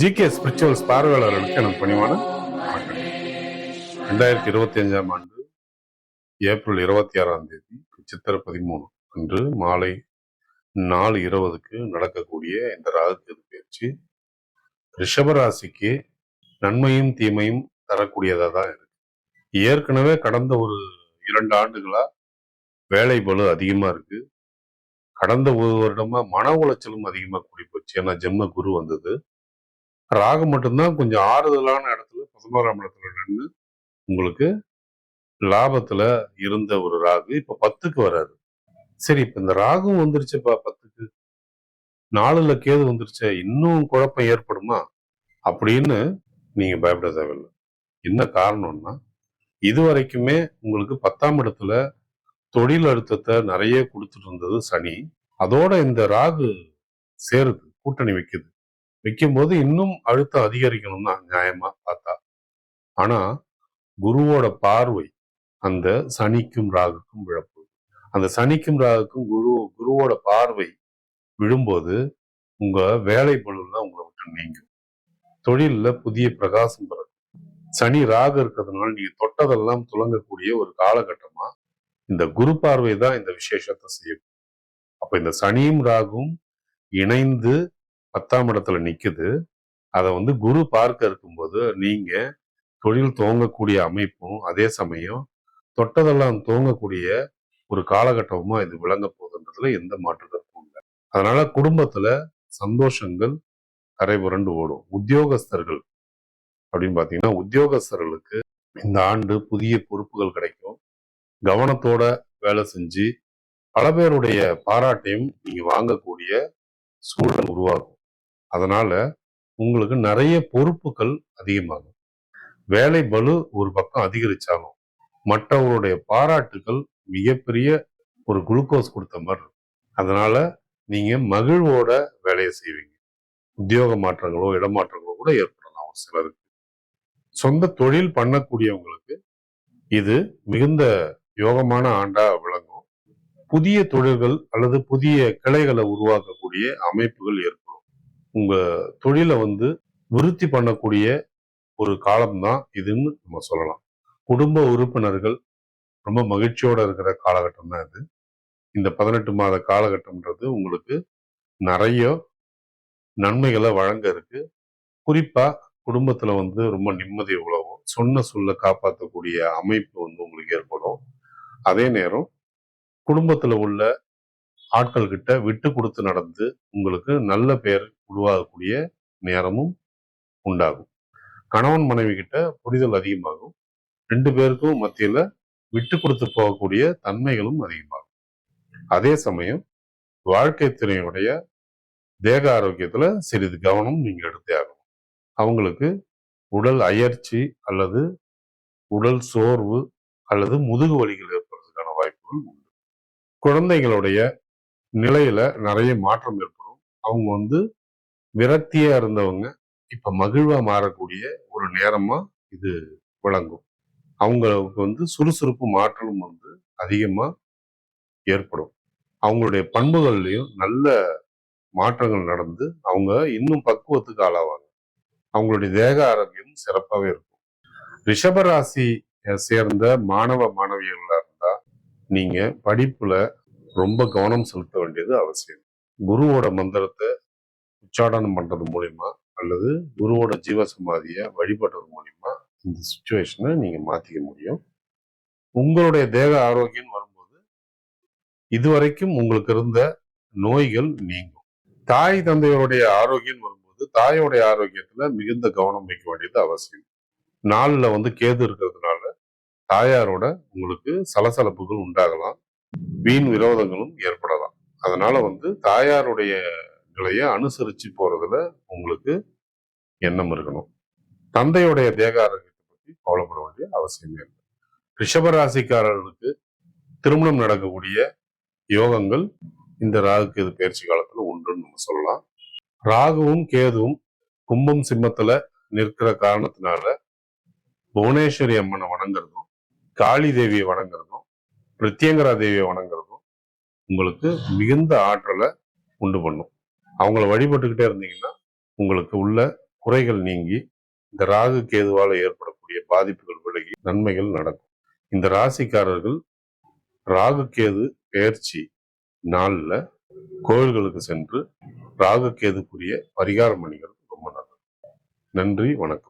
GK spirituals பார்வையாளர்களுக்கு எனக்கு பணிவான வணக்கம் ரெண்டாயிரத்தி இருபத்தி அஞ்சாம் ஆண்டு ஏப்ரல் இருபத்தி ஆறாம் தேதி சித்திரை பதிமூணு அன்று மாலை நாலு இருபதுக்கு நடக்கக்கூடிய இந்த ராகுகேது பயிற்சி ரிஷபராசிக்கு நன்மையும் தீமையும் தரக்கூடியதா தான் இருக்கு. ஏற்கனவே கடந்த ஒரு இரண்டு ஆண்டுகளா வேலை பலு அதிகமா இருக்கு. கடந்த ஒரு வருடமா மன உளைச்சலும் அதிகமா கூடி போச்சு ஏன்னா ஜென்ம குரு வந்தது. ராகு மட்டும்தான் கொஞ்சம் ஆறுதலான இடத்துல பதினோராம் இடத்துல நின்று உங்களுக்கு லாபத்துல இருந்த ஒரு ராகு இப்ப பத்துக்கு வராது சரி இப்ப இந்த ராகும் வந்துருச்சுப்பா பத்துக்கு. நாலுல கேது வந்துருச்சே இன்னும் குழப்பம் ஏற்படுமா? அப்படின்னு நீங்க பயப்பட தேவையில்லை. என்ன காரணம்னா இது வரைக்குமே உங்களுக்கு பத்தாம் இடத்துல தொழில் அழுத்தத்தை நிறைய கொடுத்துட்டு இருந்தது சனி. அதோட இந்த ராகு சேருது கூட்டணி வைக்குது. வைக்கும்போது இன்னும் அழுத்தம் அதிகரிக்கணும் தான் நியாயமா பார்த்தா. ஆனா குருவோட பார்வை அந்த சனிக்கும் ராகுக்கும் விழப்போகுது. அந்த சனிக்கும் ராகுக்கும் குரு குருவோட பார்வை விழும்போது உங்க வேலை பொழுதுல உங்களை விட்டு நீங்கும். தொழில்ல புதிய பிரகாசம் பிறக்கும். சனி ராகு இருக்கிறதுனால நீங்க தொட்டதெல்லாம் துலங்கக்கூடிய ஒரு காலகட்டமா இந்த குரு பார்வை தான் இந்த விசேஷத்தை செய்யும். அப்போ இந்த சனியும் ராகும் இணைந்து பத்தாம் இடத்துல நிற்குது அதை வந்து குரு பார்க்க இருக்கும்போது நீங்கள் தொழில் துவங்கக்கூடிய அமைப்பும் அதே சமயம் தொட்டதெல்லாம் துவங்கக்கூடிய ஒரு காலகட்டமாக இது விளங்க போகுதுன்றதுல எந்த மாற்று கருத்தும் இல்லை. அதனால குடும்பத்தில் சந்தோஷங்கள் கரை புரண்டு ஓடும். உத்தியோகஸ்தர்கள் அப்படின்னு பார்த்தீங்கன்னா உத்தியோகஸ்தர்களுக்கு இந்த ஆண்டு புதிய பொறுப்புகள் கிடைக்கும். கவனத்தோட வேலை செஞ்சு பல பேருடைய பாராட்டையும் நீங்க வாங்கக்கூடிய சூழல் உருவாகும். அதனால உங்களுக்கு நிறைய பொறுப்புகள் அதிகமாகும். வேலை பலு ஒரு பக்கம் அதிகரிச்சாலும் மற்றவருடைய பாராட்டுகள் மிகப்பெரிய ஒரு குளுக்கோஸ் கொடுத்த மாதிரி இருக்கும். அதனால நீங்க மகிழ்வோட வேலையை செய்வீங்க. உத்தியோக மாற்றங்களோ இடமாற்றங்களோ கூட ஏற்படலாம் ஒரு சிலருக்கு. சொந்த தொழில் பண்ணக்கூடியவங்களுக்கு இது மிகுந்த யோகமான ஆண்டா புதிய தொழில்கள் அல்லது புதிய கிளைகளை உருவாக்கக்கூடிய அமைப்புகள் ஏற்படும். உங்க தொழிலை வந்து விருத்தி பண்ணக்கூடிய ஒரு காலம்தான் இதுன்னு நம்ம சொல்லலாம். குடும்ப உறுப்பினர்கள் ரொம்ப மகிழ்ச்சியோட இருக்கிற காலகட்டம் தான் இது. இந்த பதினெட்டு மாத காலகட்டம்ன்றது உங்களுக்கு நிறைய நன்மைகளை வழங்க இருக்கு. குறிப்பா குடும்பத்துல வந்து ரொம்ப நிம்மதி உழவும் சொன்ன சொல்ல காப்பாற்றக்கூடிய அமைப்பு வந்து உங்களுக்கு ஏற்படும். அதே நேரம் குடும்பத்துல உள்ள ஆட்கள் கிட்ட விட்டு கொடுத்து நடந்து உங்களுக்கு நல்ல பெயர் உருவாகக்கூடிய நேரமும் உண்டாகும். கணவன் மனைவி கிட்ட புரிதல் அதிகமாகும். ரெண்டு பேருக்கும் மத்தியில விட்டு கொடுத்து போகக்கூடிய தன்மைகளும் அதிகமாகும். அதே சமயம் வாழ்க்கை துறையுடைய தேக ஆரோக்கியத்துல சிறிது கவனம் நீங்கள் எடுத்தே ஆகணும். அவங்களுக்கு உடல் அயற்சி அல்லது உடல் சோர்வு அல்லது முதுகு வலிகள் ஏற்படுறதுக்கான வாய்ப்புகள் உண்டு. குழந்தைகளுடைய நிலையில நிறைய மாற்றம் ஏற்படும். அவங்க வந்து விரக்தியா இருந்தவங்க இப்ப மகிழ்வா மாறக்கூடிய ஒரு நேரமா இது விளங்கும். அவங்களுக்கு வந்து சுறுசுறுப்பு மாற்றலும் வந்து அதிகமா ஏற்படும். அவங்களுடைய பண்புகள்லையும் நல்ல மாற்றங்கள் நடந்து அவங்க இன்னும் பக்குவத்துக்கு ஆளாவாங்க. அவங்களுடைய தேக ஆரோக்கியம் சிறப்பாகவே இருக்கும். ரிஷபராசி சேர்ந்த மாணவ மாணவியர்களா நீங்க படிப்புல ரொம்ப கவனம் செலுத்த வேண்டியது அவசியம். குருவோட மந்திரத்தை உச்சாடனம் பண்றது மூலியமா அல்லது குருவோட ஜீவசமாதியை வழிபடுறது மூலியமா இந்த சுச்சுவேஷனை நீங்க மாத்திக்க முடியும். உங்களுடைய தேக ஆரோக்கியம் வரும்போது இதுவரைக்கும் உங்களுக்கு இருந்த நோய்கள் நீங்கும். தாய் தந்தையருடைய ஆரோக்கியம் வரும்போது தாயோடைய ஆரோக்கியத்துல மிகுந்த கவனம் வைக்க வேண்டியது அவசியம். நாள்ல வந்து கேது இருக்கிறது தாயாரோட உங்களுக்கு சலசலப்புகள் உண்டாகலாம். வீண் விரோதங்களும் ஏற்படலாம். அதனால வந்து தாயாருடைய நிலையை அனுசரிச்சு போறதுல உங்களுக்கு எண்ணம் இருக்கணும். தந்தையுடைய தேக ஆரோக்கியத்தை பத்தி கவலைப்பட வேண்டிய அவசியமே இல்லை. ரிஷபராசிக்காரர்களுக்கு திருமணம் நடக்கக்கூடிய யோகங்கள் இந்த ராகு கேது பயிற்சி காலத்துல உண்டுன்னு நம்ம சொல்லலாம். ராகுவும் கேதுவும் கும்பம் சிம்மத்துல நிற்கிற காரணத்தினால புவனேஸ்வரி அம்மனை வணங்குறதும் காளி தேவியை வணங்குறதும் பிரத்யங்கரா தேவியை வணங்குறதும் உங்களுக்கு மிகுந்த ஆற்றலை உண்டு பண்ணும். அவங்கள வழிபட்டுக்கிட்டே இருந்தீங்கன்னா உங்களுக்கு உள்ள குறைகள் நீங்கி இந்த ராகு கேதுவால் ஏற்படக்கூடிய பாதிப்புகள் விலகி நன்மைகள் நடக்கும். இந்த ராசிக்காரர்கள் ராகு கேது பெயர்ச்சி நாளில் கோயில்களுக்கு சென்று ராகு கேதுக்குரிய பரிகார மணிகள் ரொம்ப நல்லது. நன்றி வணக்கம்.